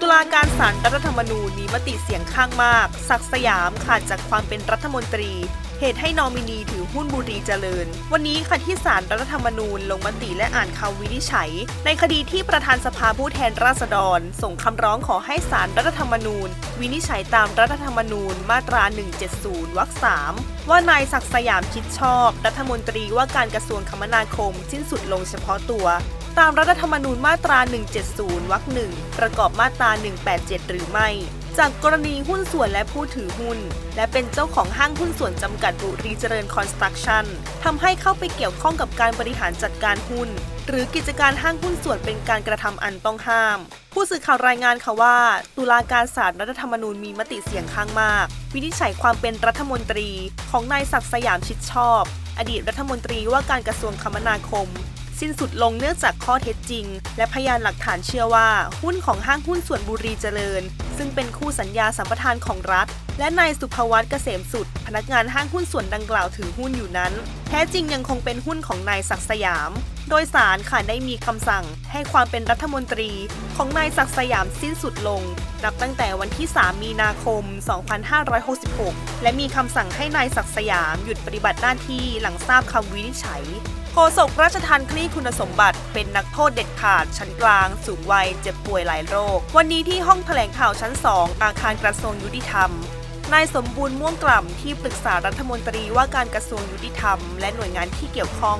ตุลาการศาลรัฐธรรมนูญมีมติเสียงข้างมาก ศักสยามขาดจากความเป็นรัฐมนตรี เหตุให้นอมินีถือหุ้นบุรีเจริญ วันนี้ค่ะที่ศาลรัฐธรรมนูญลงมติและอ่านคำวินิจฉัย ในคดีที่ประธานสภาผู้แทนราษฎร ส่งคำร้องขอให้ศาลรัฐธรรมนูญ วินิจฉัยตามรัฐธรรมนูญมาตรา 170 วรรคสามว่านายศักสยามชิดชอบ รัฐมนตรีว่าการกระทรวงคมนาคมสิ้นสุดลงเฉพาะตัว ตามรัฐธรรมนูญมาตรา 170 วรรคหนึ่งประกอบมาตรา 187 หรือไม่ จากกรณีหุ้นส่วนและผู้ถือหุ้น และเป็นเจ้าของห้างหุ้นส่วนจำกัดบุรีเจริญคอนสตรักชั่นทำให้เข้าไปเกี่ยวข้องกับการบริหารจัดการหุ้น หรือกิจการห้างหุ้นส่วนเป็นการกระทำอันต้องห้าม ผู้สื่อข่าวรายงานค่ะว่า ตุลาการศาลรัฐธรรมนูญมีมติเสียงข้างมาก วินิจฉัยความเป็นรัฐมนตรีของนายศักดิ์สยามชิดชอบ อดีตรัฐมนตรีว่าการกระทรวงคมนาคม สิ้นสุดลงเนื่องจากข้อเท็จจริง และพยานหลักฐานเชื่อว่า หุ้นของห้างหุ้นส่วนบุรีเจริญ ซึ่งเป็นคู่สัญญาสัมปทานของรัฐ และนายสุภวัตเกษมสุด พนักงานห้างหุ้นส่วนดังกล่าวถือหุ้นอยู่นั้น แท้จริงยังคงเป็นหุ้นของนายศักสยาม โดยสารค่ะได้มีคำสั่งให้ความเป็นรัฐมนตรีของนายศักสยามสิ้นสุดลงนับตั้งแต่วันที่ 3 มีนาคม 2566 และมีคำสั่งให้นายศักสยามหยุดปฏิบัติหน้าที่หลังทราบคำวินิจฉัย โฆษกราชทันคลี่คุณสมบัติ เป็นนักโทษเด็ดขาด ชั้นกลาง สูงวัย เจ็บป่วยหลายโรค วันนี้ที่ห้องแถลงข่าวชั้น 2 อาคารกระทรวงยุติธรรมนายสมบูรณ์ม่วงกล่ำที่ปรึกษารัฐมนตรีว่าการกระทรวงยุติธรรม และหน่วยงานที่เกี่ยวข้อง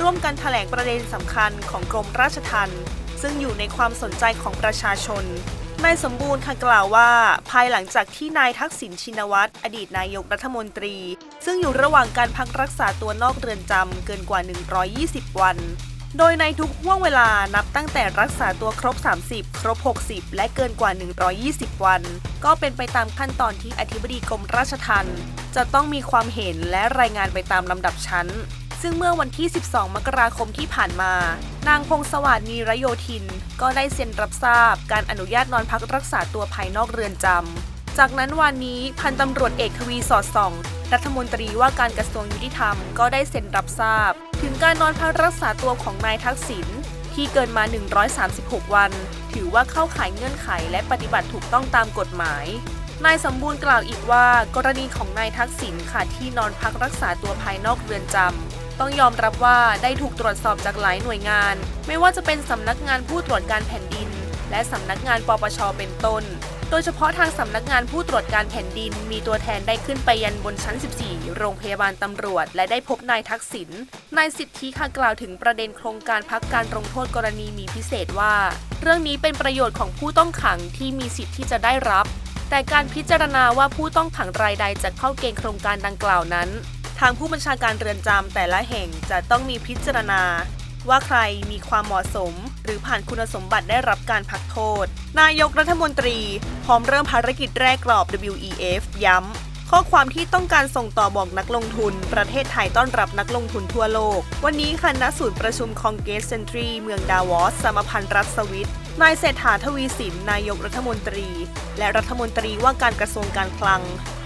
ร่วมกันแถลงประเด็นสำคัญของกรมราชทัณฑ์ซึ่งอยู่ในความสนใจของประชาชน นายสมบูรณ์ค่ะกล่าวว่า ภายหลังจากที่นายทักษิณชินวัตร อดีตนายกรัฐมนตรี ซึ่งอยู่ระหว่างการพักรักษาตัวนอกเรือนจำเกินกว่า 120 วัน โดยในทุกห่วงเวลานับตั้งแต่รักษาตัวครบ 30 ครบ 60 และเกินกว่า 120 วัน ก็เป็นไปตามขั้นตอนที่อธิบดีกรมราชทัณฑ์จะต้องมีความเห็นและรายงานไปตามลำดับชั้น ซึ่งเมื่อวันที่ 12 มกราคมที่ผ่านมา นางพงสวัสดีรโยธิน ก็ได้เซ็นรับทราบการอนุญาตนอนพักรักษาตัวภายนอกเรือนจำ จากนั้นวันนี้พันตำรวจเอกทวีสอดส่อง รัฐมนตรีว่าการกระทรวงยุติธรรมก็ได้เซ็นรับทราบ ถึงการนอนพักรักษาตัวของนายทักษิณที่เกินมา 136 วัน ถือว่าเข้าข่ายเงื่อนไขและปฏิบัติถูกต้องตามกฎหมายนายสมบูรณ์กล่าวอีกว่ากรณีของนายทักษิณค่ะที่นอนพักรักษาตัวภายนอกเรือนจำ ต้องยอมรับว่าได้ถูกตรวจสอบจากหลายหน่วยงาน ไม่ว่าจะเป็นสำนักงานผู้ตรวจการแผ่นดิน และสำนักงานปปชเป็นต้น โดยเฉพาะทางสำนักงานผู้ตรวจการแผ่นดิน มีตัวแทนได้ขึ้นไปยันบนชั้น 14 โรงพยาบาลตำรวจ และได้พบนายทักษิณนายสิทธิค่ะกล่าวถึงประเด็นโครงการพักการลงโทษกรณีมีพิเศษว่า เรื่องนี้เป็นประโยชน์ของผู้ต้องขังที่มีสิทธิ์ที่จะได้รับแต่การพิจารณาว่าผู้ต้องขังรายใดจะเข้าเกณฑ์โครงการดังกล่าวนั้น ทางผู้บัญชาการเรือนจำแต่ละแห่งจะต้องมีพิจารณา ว่าใครมีความเหมาะสม หรือผ่านคุณสมบัติได้รับการพักโทษ นายกรัฐมนตรี พร้อมเริ่มภารกิจแรกกรอบ WEF ย้ำข้อความที่ต้องการส่งต่อบอกนักลงทุน ประเทศไทยต้อนรับนักลงทุนทั่วโลก วันนี้ค่ะณศูนย์ประชุมคองเกสเซนทรีเมืองดาวอส สมพันธ์รัฐสวิตนายเศรษฐาทวีสิน นายกรัฐมนตรี และรัฐมนตรีว่าการกระทรวงการคลัง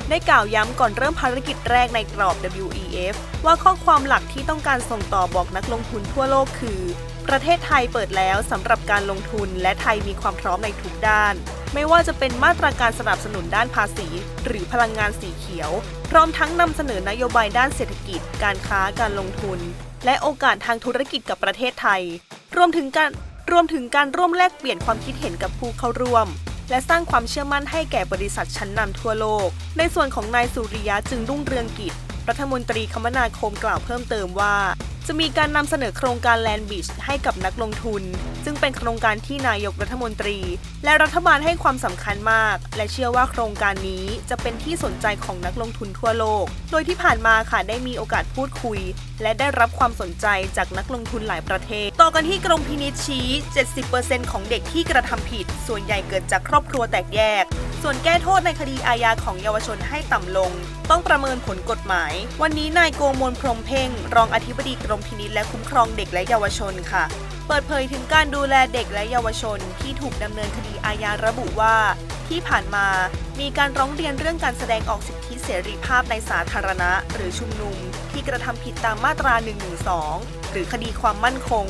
ได้กล่าวย้ำก่อนเริ่มภารกิจแรกในกรอบ WEF ว่าข้อความหลักที่ต้องการส่งต่อบอกนักลงทุนทั่วโลกคือ ประเทศไทยเปิดแล้วสำหรับการลงทุนและไทยมีความพร้อมในทุกด้าน ไม่ว่าจะเป็นมาตรการสนับสนุนด้านภาษี หรือพลังงานสีเขียว พร้อมทั้งนำเสนอนโยบายด้านเศรษฐกิจ การค้าการลงทุน และโอกาสทางธุรกิจกับประเทศไทย รวมถึงการรวมถึงการร่วมแลกเปลี่ยนความคิดเห็นกับผู้เข้าร่วม และสร้างความเชื่อมั่นให้แก่บริษัทชั้นนำทั่วโลก ในส่วนของนายสุริยะจึงรุ่งเรืองกิจ รัฐมนตรีคมนาคมกล่าวเพิ่มเติมว่า จะมีการนำเสนอโครงการแลนด์บิชให้กับนักลงทุน ซึ่งเป็นโครงการที่นายกรัฐมนตรี และรัฐบาลให้ความสำคัญมาก และเชื่อว่าโครงการนี้จะเป็นที่สนใจของนักลงทุนทั่วโลก โดยที่ผ่านมาค่ะได้มีโอกาสพูดคุย และได้รับความสนใจจากนักลงทุนหลายประเทศ ต่อกันที่กรมพินิจชี้ 70%ของเด็กที่กระทำผิด ส่วนใหญ่เกิดจากครอบครัวแตกแยก ส่วนแก้โทษในคดีอาญาของเยาวชนให้ต่ำลง ต้องประเมินผลกฎหมาย วันนี้นายโกมลพรหมเพ่ง รองอธิบดีกรมพินิจและคุ้มครองเด็กและเยาวชนค่ะ เปิดเผยถึงการดูแลเด็กและเยาวชนที่ถูกดำเนินคดีอาญาระบุว่า ที่ผ่านมามีการร้องเรียนเรื่องการแสดงออกสิทธิเสรีภาพในสาธารณะ หรือชุมนุม ที่กระทำผิดตามมาตรา 112 หรือคดีความมั่นคง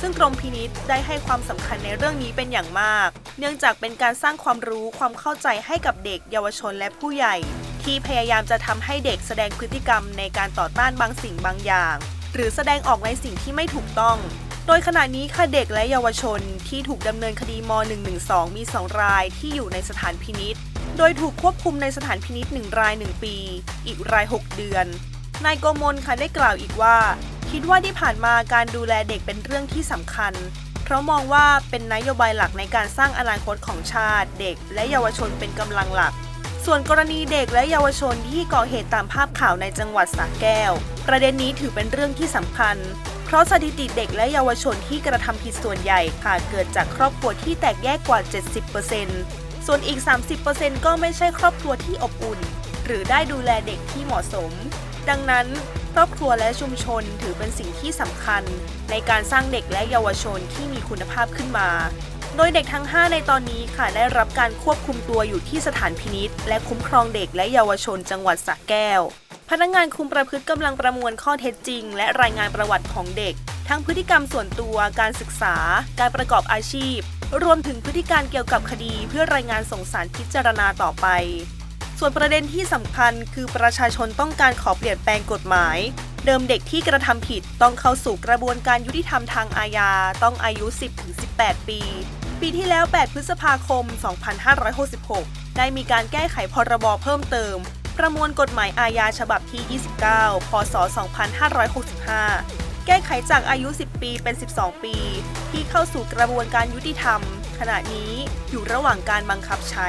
ซึ่งกรมพินิษได้ให้ความสำคัญในเรื่องนี้เป็นอย่างมาก เนื่องจากเป็นการสร้างความรู้ความเข้าใจให้กับเด็กเยาวชนและผู้ใหญ่ ที่พยายามจะทำให้เด็กแสดงพฤติกรรมในการต่อต้านบางสิ่งบางอย่าง หรือแสดงออกในสิ่งที่ไม่ถูกต้องโดยขณะนี้ค่ะเด็กและเยาวชนที่ถูกดำเนินคดีม .112 มี 2 รายที่อยู่ในสถานพินิษโดยถูกควบคุมในสถานพินิษ1ราย 1 ปี อีกราย 6 เดือน นายโกมลค่ะได้กล่าวอีกว่า คิดว่าที่ผ่านมาการดูแลเด็กเป็นเรื่องที่สำคัญ เพราะมองว่าเป็นนโยบายหลักในการสร้างอนาคตของชาติ เด็ก และเยาวชนเป็นกำลังหลัก ส่วนกรณีเด็กและเยาวชนที่ก่อเหตุตามภาพข่าวในจังหวัดสระแก้ว ประเด็นนี้ถือเป็นเรื่องที่สำคัญ เพราะสถิติเด็กและเยาวชนที่กระทำผิดส่วนใหญ่ค่ะเกิดจากครอบครัวที่แตกแยกกว่า 70%ส่วนอีก 30%ก็ไม่ใช่ครอบครัวที่อบอุ่น หรือได้ดูแลเด็กที่เหมาะสม ดังนั้น ครอบครัวและชุมชนถือเป็นสิ่งที่สำคัญ ในการสร้างเด็กและเยาวชนที่มีคุณภาพขึ้นมา โดยเด็กทั้ง 5 ในตอนนี้ค่ะได้รับการควบคุมตัวอยู่ที่สถานพินิษและคุ้มครองเด็กและเยาวชนจังหวัดสระแก้ว พนักงานคุมประพฤติกำลังประมวลข้อเท็จจริง และรายงานประวัติของเด็ก ทั้งพฤติกรรมส่วนตัว การศึกษา การประกอบอาชีพ รวมถึงพฤติการเกี่ยวกับคดี เพื่อรายงานส่งสารพิจารณาต่อไป ส่วนประเด็นที่สำคัญคือประชาชนต้องการขอเปลี่ยนแปลงกฎหมาย เดิมเด็กที่กระทำผิดต้องเข้าสู่กระบวนการยุติธรรมทางอาญาต้องอายุ 10-18 ปี ปีที่แล้ว 8 พฤษภาคม 2566 ได้มีการแก้ไขพรบเพิ่มเติม ประมวลกฎหมายอาญาฉบับที่ 29 พศ 2565 แก้ไขจากอายุ 10 ปีเป็น 12 ปี ที่เข้าสู่กระบวนการยุติธรรม ขณะนี้อยู่ระหว่างการบังคับใช้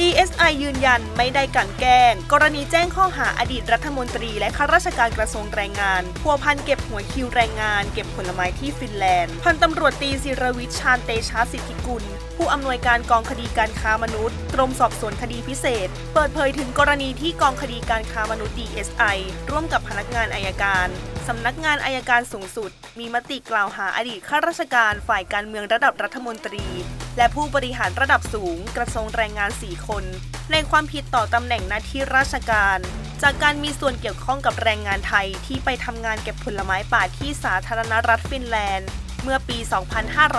DSI ยืนยันไม่ได้กลั่นแกล้ง กรณีแจ้งข้อหาอดีตรัฐมนตรีและข้าราชการกระทรวงแรงงานพัวพันเก็บหัวคิวแรงงาน เก็บผลไม้ที่ฟินแลนด์ พันตำรวจตีศิรวิชชาญเตชะสิทธิกุล ผู้อำนวยการกองคดีการค้ามนุษย์ กรมสอบสวนคดีพิเศษ เปิดเผยถึงกรณีที่กองคดีการค้ามนุษย์ DSI ร่วมกับพนักงานอายการสำนักงานอายการสูงสุด มีมติกล่าวหาอดีตข้าราชการฝ่ายการเมืองระดับรัฐมนตรี และผู้บริหารระดับสูงกระทรวงแรงงาน 4 คน ในความผิดต่อตำแหน่งหน้าที่ราชการ จากการมีส่วนเกี่ยวข้องกับแรงงานไทยที่ไปทำงานเก็บผลไม้ป่าที่สาธารณรัฐฟินแลนด์ เมื่อปี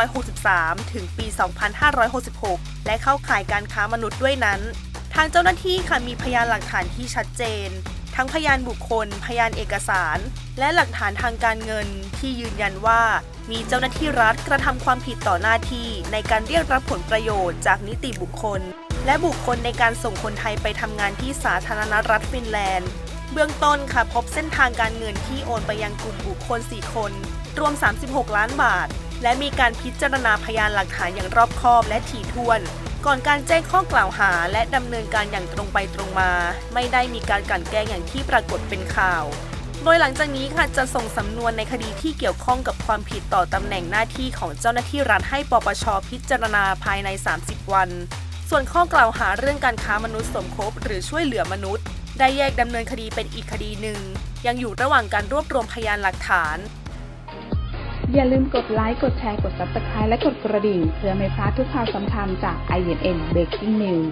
2563 ถึงปี 2566 และเข้าข่ายการค้ามนุษย์ด้วยนั้น ทางเจ้าหน้าที่ค่ะมีพยานหลักฐานที่ชัดเจน ทั้งพยานบุคคล พยานเอกสาร และหลักฐานทางการเงินที่ยืนยันว่า มีเจ้าหน้าที่รัฐกระทำความผิดต่อหน้าที่ในการเรียกรับผลประโยชน์จากนิติบุคคล และบุคคลในการส่งคนไทยไปทำงานที่สาธารณรัฐฟินแลนด์ เบื้องต้นค่ะพบเส้นทางการเงินที่โอนไปยังกลุ่มบุคคล 4 คน รวม 36 ล้านบาท และมีการพิจารณาพยานหลักฐานอย่างรอบคอบและถี่ถ้วน ก่อนการแจ้งข้อกล่าวหาและดำเนินการอย่างตรงไปตรงมา ไม่ได้มีการกลั่นแกล้งอย่างที่ปรากฏเป็นข่าว โดยหลังจากนี้ค่ะจะส่งสำนวนในคดีที่เกี่ยวข้องกับความผิดต่อตำแหน่งหน้าที่ของเจ้าหน้าที่รัฐให้ปปชพิจารณาภายใน 30 วัน ส่วนข้อกล่าวหาเรื่องการค้ามนุษย์สมคบหรือช่วยเหลือมนุษย์ ได้แยกดำเนินคดีเป็นอีกคดีหนึ่ง ยังอยู่ระหว่างการรวบรวมพยานหลักฐาน อย่าลืมกดไลค์ กดแชร์ กด Subscribe และกดกระดิ่ง เพื่อไม่พลาดทุกข่าวสำคัญจาก INN Breaking News